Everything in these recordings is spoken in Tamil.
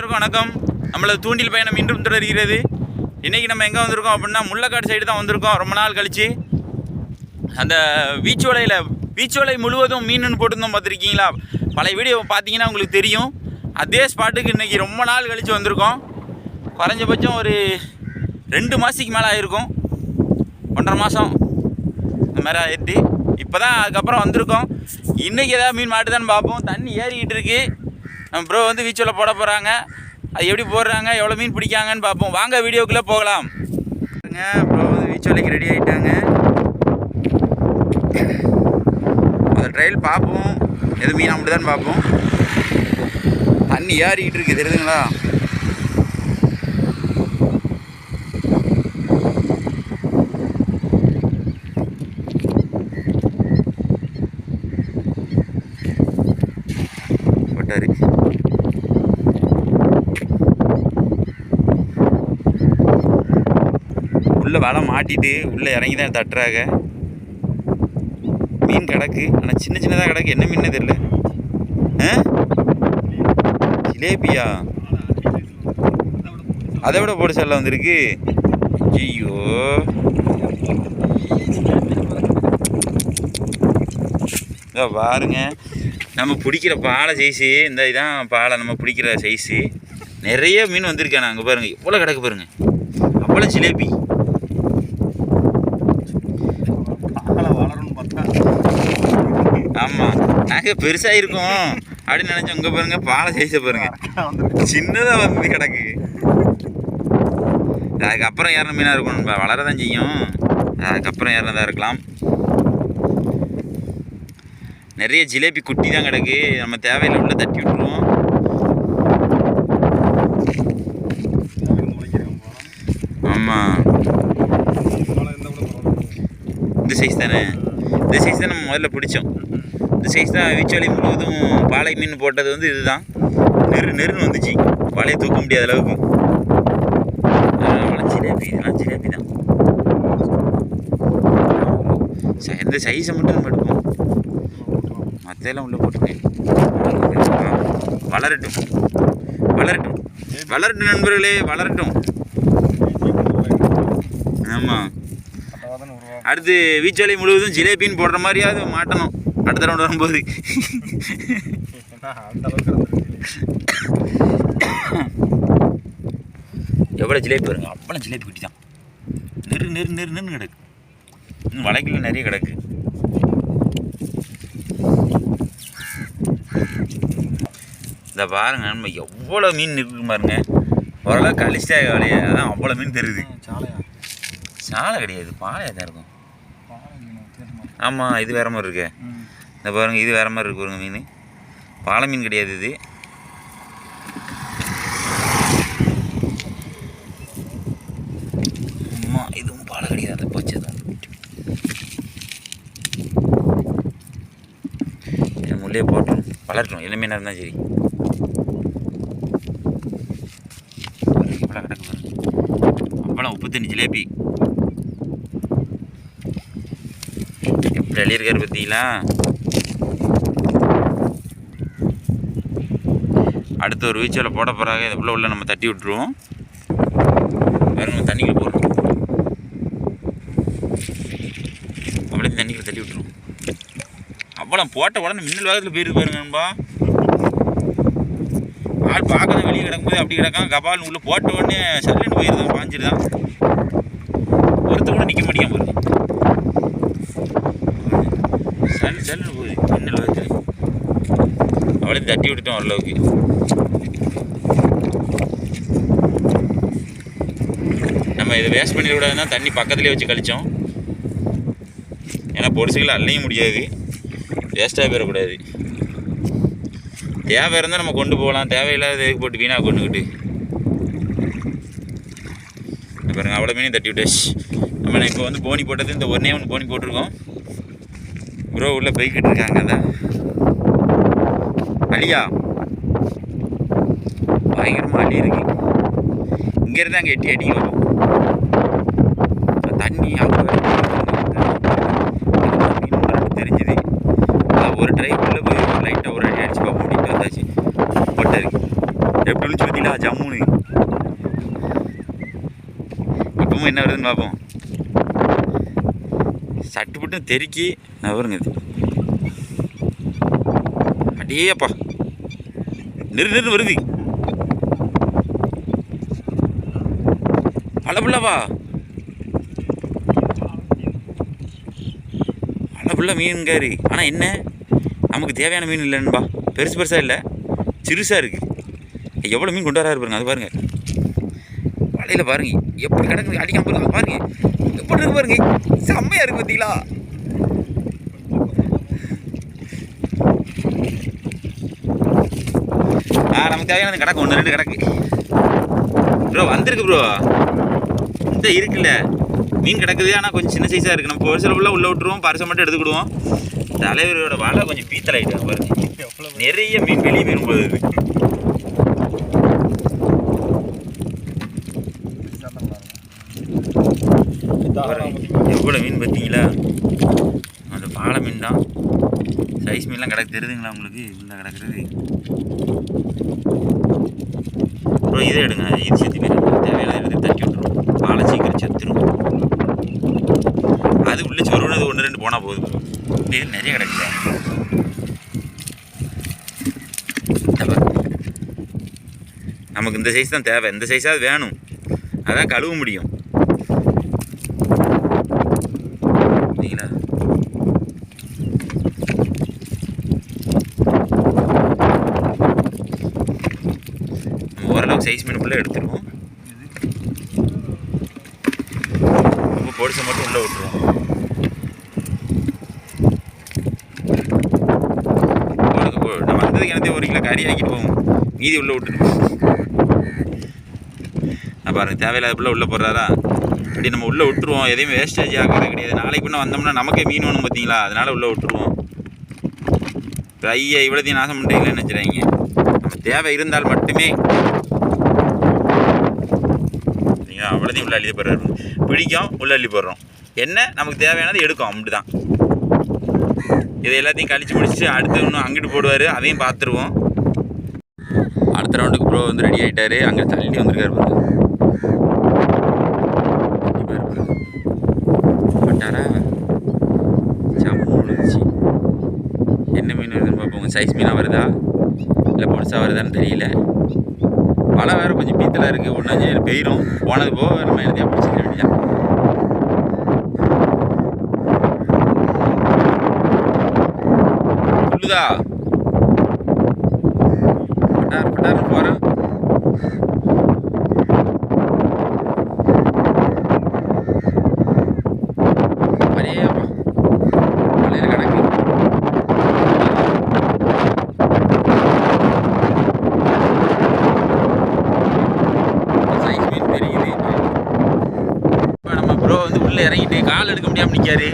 அனைவருக்கும் வணக்கம். நம்மளது தூண்டில் பயணம் இன்றும் தொடர்கிறது. இன்றைக்கி நம்ம எங்கே வந்திருக்கோம் அப்படின்னா முள்ளக்காடு சைடு தான் வந்திருக்கோம். ரொம்ப நாள் கழித்து அந்த வீச்சோலையில் வீச்சோலை முழுவதும் மீன் போட்டிருந்தோம் பார்த்துருக்கீங்களா? பழைய வீடியோ பார்த்தீங்கன்னா உங்களுக்கு தெரியும். அதே ஸ்பாட்டுக்கு இன்றைக்கி ரொம்ப நாள் கழித்து வந்திருக்கோம். குறைஞ்சபட்சம் ஒரு ரெண்டு மாதத்துக்கு மேலே ஆகிருக்கும் ஒன்றரை மாதம் இந்த மாதிரி ஆயிடுச்சு இப்போ தான் அதுக்கப்புறம் வந்திருக்கோம். இன்றைக்கி ஏதாவது மீன் மாட்டுதான்னு பார்ப்போம். தண்ணி ஏறிக்கிட்டு இருக்கு. நம்ம ப்ரோ வந்து வீச்சோல போட போகிறாங்க அது எப்படி போடுறாங்க எவ்வளோ மீன் பிடிக்காங்கன்னு பார்ப்போம். வாங்க வீடியோக்குள்ளே போகலாம். ப்ரோ வந்து வீச்சோலைக்கு ரெடி ஆகிட்டாங்க அந்த ட்ரையல் பார்ப்போம். எது மீன் அப்படிதான் பார்ப்போம். தண்ணி ஏறிக்கிட்டு இருக்கு தெரியுதுங்களா போட்டாரு உள்ளே வலை மாட்டிட்டு உள்ளே இறங்கி தான் தட்டுறாங்க மீன் கிடக்கு. ஆனால் சின்ன சின்னதாக கிடக்கு. என்ன மீன் தெரியல. ஆ? ஜிலேபியா? அதை விட போட்டு செல்ல வந்திருக்கு. ஐயோ இதோ பாருங்க. நம்ம பிடிக்கிற பாலை சைஸு இந்த இதான் பாலை நம்ம பிடிக்கிற சைஸு நிறைய மீன் வந்திருக்கேன் அங்கே பாருங்க. எவ்வளோ கிடக்கு பாருங்கள் அவ்வளோ ஜிலேபி ஆளை வளரும்னு பார்த்தா ஆமாம் நாங்கள் பெருசாக இருக்கோம். அப்படின்னு நினச்சோம் இங்கே பாருங்க பாலை சைஸை பாருங்க. சின்னதாக வந்து கிடக்கு. அதுக்கப்புறம் ஏறின மீனாக இருக்கும் வளர தான் செய்யும். அதுக்கப்புறம் ஏறினதாக இருக்கலாம். நிறைய ஜிலேபி குட்டி தான் கிடக்கு. நம்ம தேவையில்லை உள்ள தட்டி விட்டுருவோம். ஆமாம் இந்த சைஸ் தானே? இந்த சைஸ் தான் நம்ம முதல்ல பிடிச்சோம். இந்த சைஸ் தான் வீச்சாலி முழுவதும் பாலை மீன் போட்டது வந்து இதுதான். நெரு நெருன்னு வந்துச்சு. வலையை தூக்க முடியாத அளவுக்கு. ஜிலேபி. இதெல்லாம் ஜிலேபி தான். இந்த சைஸை மட்டும் நம்ம எடுப்போம். மற்ற உள்ளே போட்டுட்டேன். வளரட்டும். வளரட்டும். வளரட்டும் நண்பர்களே வளரட்டும். ஆமாம் அடுத்து வீச்சோலை முழுவதும் ஜிலேபின்னு போடுற மாதிரியாவது மாட்டணும். அடுத்த ரவுண்ட் வரும்போது. எவ்வளோ ஜிலேபி பாருங்க அவ்வளோ ஜிலேபி குட்டி தான் நெரு நெரு நெரு நெருன்னு கிடக்கு. இன்னும் வலைக்குள்ள நிறைய கிடக்கு. இந்த பாருங்க நம்ம எவ்வளோ மீன் இருக்கு பாருங்க. ஓரளவு கழிச்சிட்டாக வலைய. அதான் அவ்வளோ மீன் தெரியுது. சாலை கிடையாது பாலையாக தான் இருக்கும். ஆமாம் இது வேற மாதிரி இருக்கு. இந்த பாருங்கள் இது வேறு மாதிரி இருக்கு பாருங்கள் மீன். பாலை மீன் கிடையாது இது. அம்மா இதுவும் பாலை கிடையாது அதை போச்சு அதுவும் இது போட்டோம். வளர்க்கணும் என்ன மீனாக இருந்தால் சரி. இவ்வளோ கிடக்கு அவ்வளோ உப்பு தண்ணி ஜிலேபி. எப்படி அழியிருக்காரு பார்த்தீங்களா? அடுத்து ஒரு வீச்சில் போட போகிறாங்க இதை உள்ள நம்ம தட்டி விட்டுருவோம். வேறு நம்ம போடுறோம் அப்படியே தண்ணிக்குள்ள தட்டி விட்டுருவோம். அவ்வளோ போட்ட உடனே மின்னல் வேகத்தில் போயிருக்கு பாருங்க நண்பா. ஆள் பார்க்க வெளியே கிடக்கும்போது அப்படி கிடக்கான் கபால் உள்ளே போட்ட உடனே சல்லுன்னு போயிருந்தோம் பாஞ்சிருதான் ஒருத்த கூட நிற்க மாட்டேங்க பாருங்க. சல்லு சல்லுன்னு போகுது. மின்னல் வேகத்தில். அவளையும் தட்டி விட்டுட்டோம் ஓரளவுக்கு. நம்ம இதை வேஸ்ட் பண்ணிடக்கூடாதுன்னா தண்ணி பக்கத்துலேயே வச்சு கழிச்சோம். ஏன்னா பொடிசுகளை அள்ளையும் முடியாது. வேஸ்ட்டாக போயிடக்கூடாது. தேவை இருந்தால் நம்ம கொண்டு போகலாம். தேவையில்லாத எதுக்கு போட்டு வீணாக கொண்டுக்கிட்டு. பாருங்க அவ்வளோ மீனையும் தட்டி விட்டாச்சு. நம்ம இப்போ வந்து போனி போட்டது இந்த ஒன்றே ஒன்று போனி போட்டிருக்கோம். ப்ரோ உள்ளே போய்கிட்டு இருக்காங்க அதான். அழியா? பயங்கரமாக அழி இருக்கு இங்கேருந்து அங்கே எட்டி அடி வரும். தண்ணி அங்கே தெரிஞ்சுது. ஒரு ட்ரைவ் உள்ளே போய் லைட்டாக ஒரு அடி அடிச்சு பார்ப்போம் அப்படின்ட்டு வந்தாச்சு. போட்டாரு எப்படி விழிச்சு பார்த்தீங்களா? ஜம்முன்னு. இப்பவும் என்ன வருதுன்னு பார்ப்போம் சட்டு புட்டு தெருக்கி நவருங்க இது. அடேயப்பா. நிறு நிறு வருது. ஃபுல்லாக மீன் கறி ஆனால் என்ன? நமக்கு தேவையான மீன் இல்லைன்பா பெருசு பெருசாக இல்லை. சிறுசாக இருக்குது எவ்வளோ மீன் கொண்டு வராரு பாருங்க. அது பாருங்கள் வலையில் பாருங்க. எப்படி கிடக்குது? அடிக்காம பாருங்க. பாருங்கள் எப்படி இருக்கு பாருங்கள் செம்மையாக இருக்குது பார்த்தீங்களா ஆ நமக்கு தேவையானது கிடக்கு. ஒன்று ரெண்டு கிடக்கு. ப்ரோ வந்திருக்கு ப்ரோ. இந்த இருக்குல்ல. மீன் கிடக்குது ஆனால் கொஞ்சம் சின்ன சைஸாக இருக்குது நம்ம ஒரு சில ஃபுல்லாக உள்ளே விட்டுருவோம். பரிசை மட்டும் எடுத்துக்கிடுவோம். தலைவரோட வலை கொஞ்சம் பீத்தலாயிட்டு பாருங்க நிறைய மீன் வெளியே மீன் போகுது. எவ்வளோ மீன் பார்த்தீங்களா? அந்த பாலை மீன் தான். சைஸ் மீன்லாம் கிடக்கு தெரியுதுங்களா உங்களுக்கு? உள்ள கிடக்குறது. அப்புறம் இதை எடுங்க. இது செத்து போயிடும். தேவையான எடுத்து தட்டி விட்டுரும். பாலை சீக்கிரம் செத்துரும். ஏதாவது ஒன்று ரெண்டு போனால் போதும் இது நிறைய கிடக்குது? நமக்கு இந்த சைஸ் தான் தேவை. இந்த சைஸாவது வேணும். அதான் கழுவ முடியும். சரிங்களா நம்ம ஓரளவுக்கு சைஸ் மீன் ஃபுல்லாக எடுத்துருவோம். ரொம்ப பொடிசை மட்டும் உள்ளே விட்டுருவோம் போடுங்க, போ. நம்ம வந்ததுக்கு எனக்கு ஒரு போவோம் மீதி உள்ளே விட்டுருவோம் நான் பாருங்க தேவையில்லாத பிள்ளை உள்ளே போடுறாரா அப்படி நம்ம உள்ளே விட்டுருவோம். எதையும் வேஸ்டேஜ் ஆகிறது கிடையாது. நாளைக்கு பின்ன வந்தோம்னா நமக்கே மீன் வேணும் பார்த்தீங்களா அதனால உள்ளே விட்டுருவோம். இப்போ ஐயா இவ்வளோத்தையும் நாசம் பண்ணுறீங்களே நினச்சிடாங்க நம்ம தேவை இருந்தால் மட்டுமே நீங்கள் உள்ள அள்ளி போடுறாரு. பிடிக்கும் உள்ள அள்ளி போடுறோம். என்ன? நமக்கு தேவையானது எடுக்கும். அப்படி தான் இதை எல்லாத்தையும் கழித்து முடிச்சுட்டு அடுத்து இன்னும் அங்கிட்டு போடுவார். அதையும் பார்த்துருவோம். அடுத்த ரவுண்டுக்கு ப்ரோ வந்து ரெடி ஆகிட்டாரு அங்கே தள்ளி வந்திருக்காரு பாருங்க பட்டாரா என்ன மீன் வருதுன்னு பார்ப்போம் சைஸ் மீனாக வருதா? இல்லை பொடிசா வருதான்னு தெரியல. மழை வேறு கொஞ்சம் பீத்தலாக இருக்குது ஒன்றாஞ்சு பெயிரும். போனது போக நம்ம எழுதியா பிடிச்சிக்க வேண்டியதான் சொல்லுதா பட்டார் பட்டார் போகிறேன் அரே அப்பா மலையில் கிடக்கு சைஸ் மீன் தெரியுது இப்போ நம்ம ப்ரோ வந்து உள்ளே இறங்கிட்டு கால் எடுக்க முடியாமல் நிற்காரு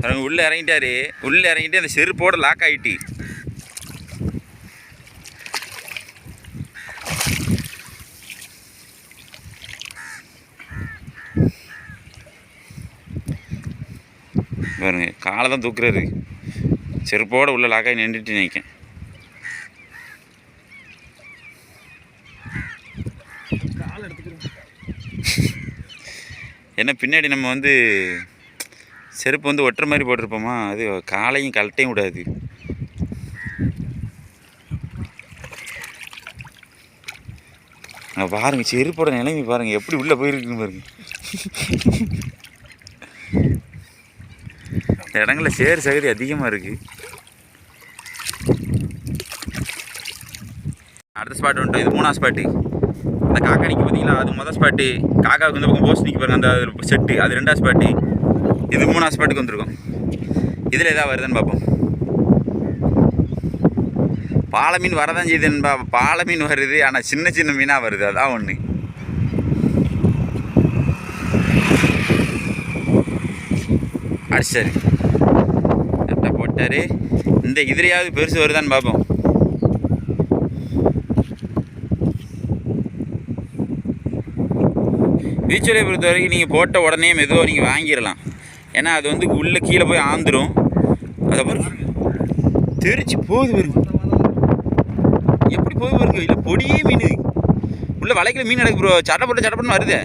பாருங்க உள்ளே இறங்கிட்டாரு. உள்ளே இறங்கிட்டு அந்த செருப்போட லாக் ஆகிட்டு பாருங்க தான் தூக்குறாரு. செருப்போடு உள்ள லாக்காய் நின்றுட்டு நிற்கேன் என்ன பின்னாடி நம்ம வந்து செருப்பு வந்து ஒட்டுற மாதிரி போட்டிருப்போமா? அது காலையும் கழட்டையும் விடாது. பாருங்கள் செருப்போட நிலைமை பாருங்க எப்படி உள்ளே போயிருக்குன்னு பாருங்கள் இந்த இடங்களில் சேர் சகதி அதிகமாக இருக்குது அடுத்த ஸ்பாட் வந்துட்டு இது மூணாவது ஸ்பாட்டு அந்த காக்கா நிற்க பார்த்தீங்களா அது மொதல் ஸ்பாட்டு காக்காவுக்கு வந்து பக்கம் போஸ் நிற்க பாருங்க. அந்த செட்டு அது ரெண்டாவது ஸ்பாட்டு இது மூணாவது ஸ்பாட்டுக்கு வந்திருக்கோம். இதில் எதாவது வருதுன்னு பார்ப்போம் பாலை மீன் வரதான் செய்யுதுன்பா பாலை மீன் வருது. ஆனால் சின்ன சின்ன மீனாக வருது. அதான் ஒன்று அடிச்சாரு போட்டார். இந்த இதுலையாவது பெருசு வருதான்னு பார்ப்போம் பீச்சுவலை பொறுத்த வரைக்கும் நீங்கள் போட்ட உடனே மெதுவாக நீங்கள் வாங்கிடலாம். ஏன்னா அது வந்து உள்ளே கீழே போய் ஆந்துரும். அதை பாருங்க. தெரிச்சு போகுது பாருங்க. எப்படி போய் பாருங்க. இல்லை பொடியே மீன். உள்ள வலைக்குள்ள மீன் நடக்கு ப்ரோ சட்டை போட்டு சட்டை வருதே.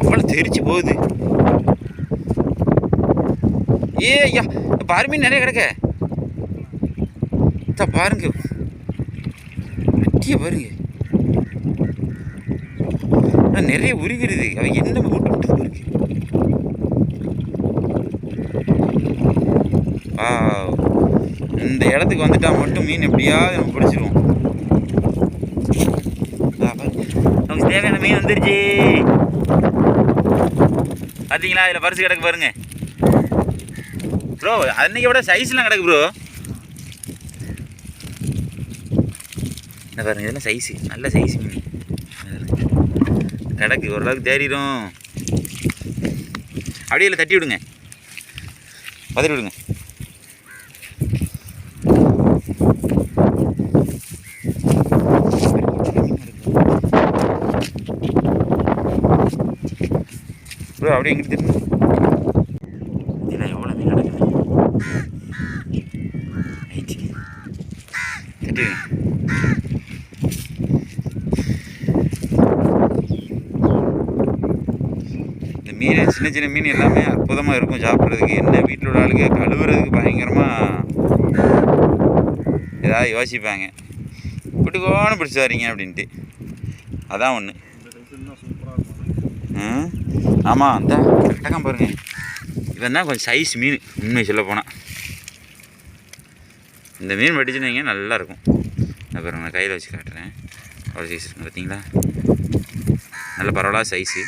அவ்வளோ தெரிச்சு போகுது. ஏ ஐயா பாரு மீன் நிறைய கிடக்க. பாருங்க. வெட்டிய பாருங்க. நிறைய உருகிறது அவன் என்ன விட்டு விட்டது பாருங்க. ஆ இந்த இடத்துக்கு வந்துட்டா மட்டும் மீன் எப்படியாவது நம்ம பிடிச்சிருவோம். நமக்கு தேவையான மீன் வந்துருச்சு. பார்த்தீங்களா இதில் பரிசு கிடக்கு பாருங்க. ப்ரோ அன்னைக்கு விட சைஸ்லாம் கிடக்கு ப்ரோ என்ன பாருங்க இதெல்லாம் சைஸு நல்ல சைஸ் மீன் கிடக்கு ஓரளவுக்கு தேறிடும். அப்படியே இல்லை தட்டி விடுங்க. பதறி விடுங்க. ப்ரோ அப்படியே எங்கிட்டு திரும்ப இதில் எவ்வளோ மீன் கிடக்குது ரைட்டு தட்டி விடுங்க இந்த மீன் சின்ன சின்ன மீன் எல்லாமே அற்புதமாக இருக்கும் சாப்பிட்றதுக்கு. என்ன வீட்டில் உள்ள ஆளுக்கு கழுவுறதுக்கு பயங்கரமாக ஏதாவது யோசிப்பாங்க. பிடிக்கோன்னு பிடிச்சி வரீங்க அப்படின்ட்டு. அதான் ஒன்று ஆமாம் அந்த கரெக்டாக பாருங்க. இவன் தான் கொஞ்சம் சைஸ் மீன் உண்மை சொல்ல போனால் இந்த மீன் வெடிச்சுனீங்க நல்லாயிருக்கும் அப்புறம் நான் நான் கையில் வச்சு காட்டுறேன். அவ்வளோ சைஸ் இருக்கும் பார்த்தீங்களா நல்ல பரவாயில்ல சைஸு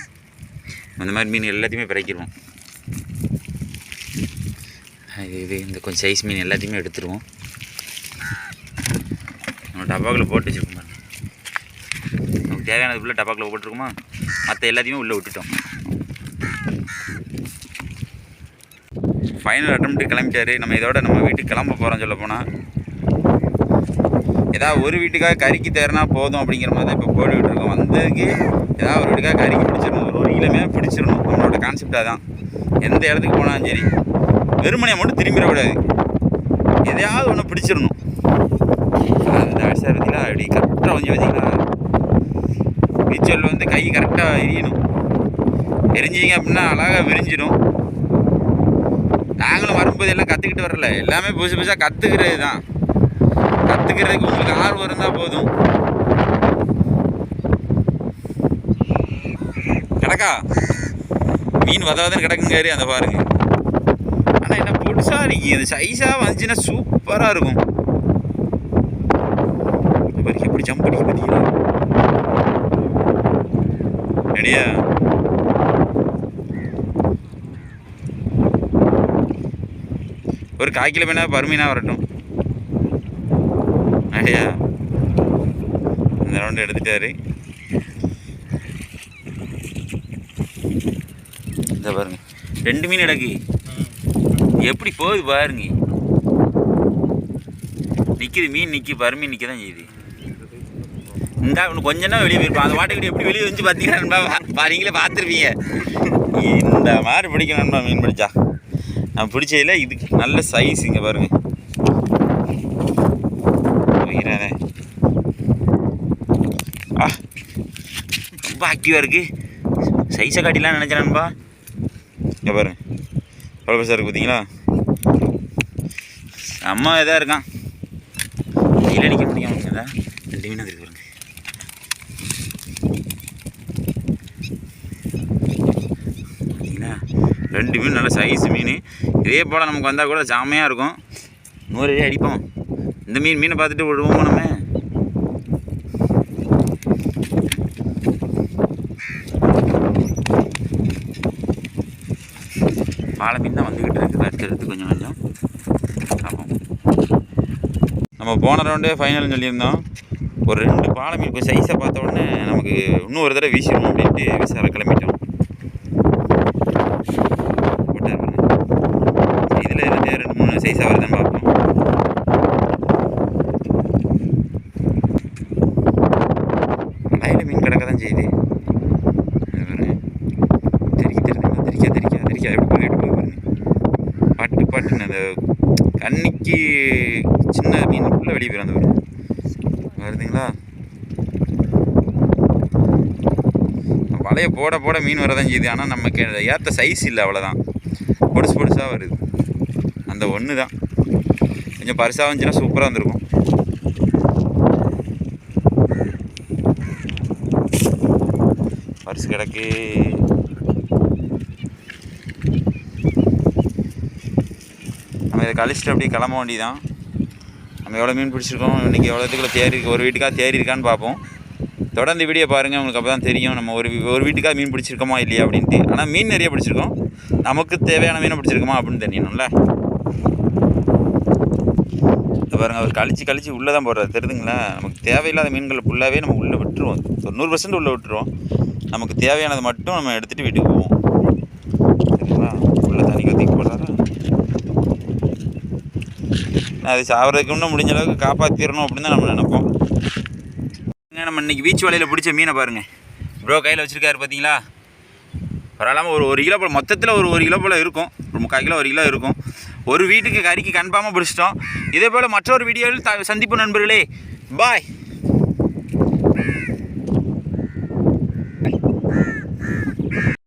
அந்த மாதிரி மீன் எல்லாத்தையுமே பிறக்கிடுவோம். இது இது இந்த கொஞ்சம் சைஸ் மீன் எல்லாத்தையுமே எடுத்துருவோம். நம்ம டப்பாக்கில் போட்டு வச்சுருக்கோம் நமக்கு தேவையானது உள்ள டப்பாக்கில் போட்டிருக்கோமா? மற்ற எல்லாத்தையுமே உள்ளே விட்டுட்டோம். ஃபைனல் அட்டம்ப்ட் கிளம்பிட்டாரு. நம்ம இதோட நம்ம வீட்டுக்கு கிளம்ப போகிறோம் சொல்ல போனால் ஏதாவது ஒரு வீட்டுக்காக கறிக்கு தேர்னா போதும் அப்படிங்கிற மாதிரி தான் இப்போ போட்டுக்கிட்டு இருக்கோம். வந்ததுக்கு ஏதாவது ஒரு வீட்டுக்காக கறிக்கு பிடிச்சிடணும் ஒரு பிடிச்சிடணும். நம்மளோட கான்செப்டாக தான் எந்த இடத்துக்கு போனாலும் சரி வெறுமனையை மட்டும் திரும்பிடக்கூடாது. எதையாவது ஒன்று பிடிச்சிடணும். அந்த அடிசார் பார்த்தீங்களா அப்படி கரெக்டாக கொஞ்சம் வச்சிங்களா நீச்சல் வந்து கை கரெக்டாக எரியணும். எரிஞ்சிங்க அப்படின்னா அழகாக விரிஞ்சிடும். நாங்களும் வரும்போது எல்லாம் கற்றுக்கிட்டு வரல. எல்லாமே புதுசு புதுசாக கற்றுக்கிறது தான் கற்றுக்கிறதுக்கு உங்களுக்கு ஆர்வம் இருந்தால் போதும். கிடக்கா மீன் வத வதன்னு கிடக்குங்காரு அந்த பாருங்க. ஆனால் என்ன புதுசாக இருக்கு அது சைஸாக வந்துச்சுன்னா சூப்பராக இருக்கும். பாருங்க எப்படி ஜம்ப் அடிக்க பார்த்தீங்களா ரெடியா ஒரு கால் கிலோ மீனா பருமீனா வரட்டும். அப்படியா இந்த ரவுண்டு எடுத்துட்டாரு. இந்த பாருங்க. ரெண்டு மீன் இடக்கு எப்படி போகுது பாருங்க. நிற்கிது மீன் நிற்கி பருமீன் நிற்க தான் செய்யுது. இந்த இன்னும் கொஞ்ச நேரம் வெளியே போயிருப்பான் அந்த வாட்டுக்கிட்ட எப்படி வெளியே வந்து பார்த்தீங்கன்னா பாருங்களே பார்த்துருப்பீங்க. இந்த மாதிரி பிடிக்கணும்பா மீன் பிடிச்சா. நான் பிடிச்சதில் இதுக்கு நல்ல சைஸ் இங்கே பாருங்க. ஆ ரொம்ப ஆக்டிவாக இருக்குது சைஸை காட்டிலாம் நினச்சேன்பா இங்கே பாருங்க எவ்வளோ பெருசாக இருக்குது பார்த்தீங்களா அம்மா இதாக இருக்கான். கையில் அடிக்க முடியும் அதான் ரெண்டு மீன் இருக்கு பாருங்க. பார்த்தீங்களா ரெண்டு மீன் நல்ல சைஸ் மீன். இதே போல் நமக்கு வந்தால் கூட ஜாமையாக இருக்கும். நூறு அடி அடிப்போம். இந்த மீன் மீனை பார்த்துட்டு விடுவோமா நம்ம? பாலை மீன் தான் வந்துக்கிட்டு இருக்குது அடுத்தடுத்து கொஞ்சம் கொஞ்சம். பார்ப்போம் நம்ம போன ரவுண்டே ஃபைனல்னு சொல்லியிருந்தோம். ஒரு ரெண்டு பாலை மீன் சைஸை பார்த்த உடனே நமக்கு இன்னும் ஒரு தடவை வீசிடுவோம் அப்படின்ட்டு விசார கிளம்பிட்டோம் போட்டார் பாருங்க. இதில் இதில் ரெண்டு மூணு சைஸாக வருதுன்னு பார்ப்போம் வலையில் மீன் கிடக்க தான் செய்யுது இது பாருங்க. தெறிக்க தெரியுதுங்களா தெறிக்க தெறிக்க தெறிக்க எப்படி போய் எப்படி போய் பாருங்க பாட்டு பாட்டுன்னு அந்த கண்ணிக்கு சின்ன மீன் உள்ள வெளியே அந்த வரும் வருதுங்களா? வலையை போட போட மீன் வரதான் செய்யுது. ஆனால் நமக்கு ஏற்ற சைஸ் இல்லை அவ்வளோதான் பொடுசு பொடிசாக வருது. அந்த ஒன்று தான் கொஞ்சம் பரிசாக வந்துச்சுன்னா சூப்பராக வந்திருக்கும். பரிசு கிடக்கு. நம்ம இதை கழிச்சிட்டு அப்படியே கிளம்ப வேண்டியதான் நம்ம எவ்வளோ மீன் பிடிச்சிருக்கோம் இன்றைக்கி எவ்வளோ இதுக்குள்ள தேறி இருக்கு ஒரு வீட்டுக்காக தேறி இருக்கான்னு பார்ப்போம். தொடர்ந்து வீடியோ பாருங்கள் உங்களுக்கு அப்போ தான் தெரியும் நம்ம ஒரு வீ- ஒரு வீட்டுக்காக மீன் பிடிச்சிருக்கோமா இல்லையா அப்படின்ட்டு. ஆனால் மீன் நிறைய பிடிச்சிருக்கோம். நமக்கு தேவையான மீனை பிடிச்சிருக்கோமா அப்படின்னு தெரியணும்ல. இது பாருங்க அவர் கழிச்சு கழிச்சு உள்ளே தான் போடுறாரு. தெரியுதுங்களா? நமக்கு தேவையில்லாத மீன்களை ஃபுல்லாகவே நம்ம உள்ளே விட்டுருவோம். தொண்ணூறு பர்சன்ட் உள்ளே விட்டுருவோம். நமக்கு தேவையானதை மட்டும் நம்ம எடுத்துகிட்டு வீட்டுக்கு போவோம். சரிங்களா? உள்ளே தண்ணி கத்திக்கு போடுறாரு அது சாவறதுக்கு இன்னும் முடிஞ்ச அளவுக்கு காப்பாற்றிடணும் அப்படின்னு தான் நம்ம நினைப்போம். ஏங்க, நம்ம இன்றைக்கி பீச் வலையில் பிடிச்ச மீனை பாருங்கள் ப்ரோ கையில் வச்சுருக்காரு பார்த்தீங்களா பரவாயில்லாமல் ஒரு ஒரு கிலோ போல் மொத்தத்தில் ஒரு ஒரு கிலோ போல் இருக்கும். ஒரு முக்கால் கிலோ ஒரு கிலோ இருக்கும். ஒரு வீட்டுக்கு கறிக்கு கன்ஃபார்மாக பிடிச்சிட்டோம். இதே போல் மற்றொரு வீடியோவில் த சந்திப்பு நண்பர்களே. பாய்.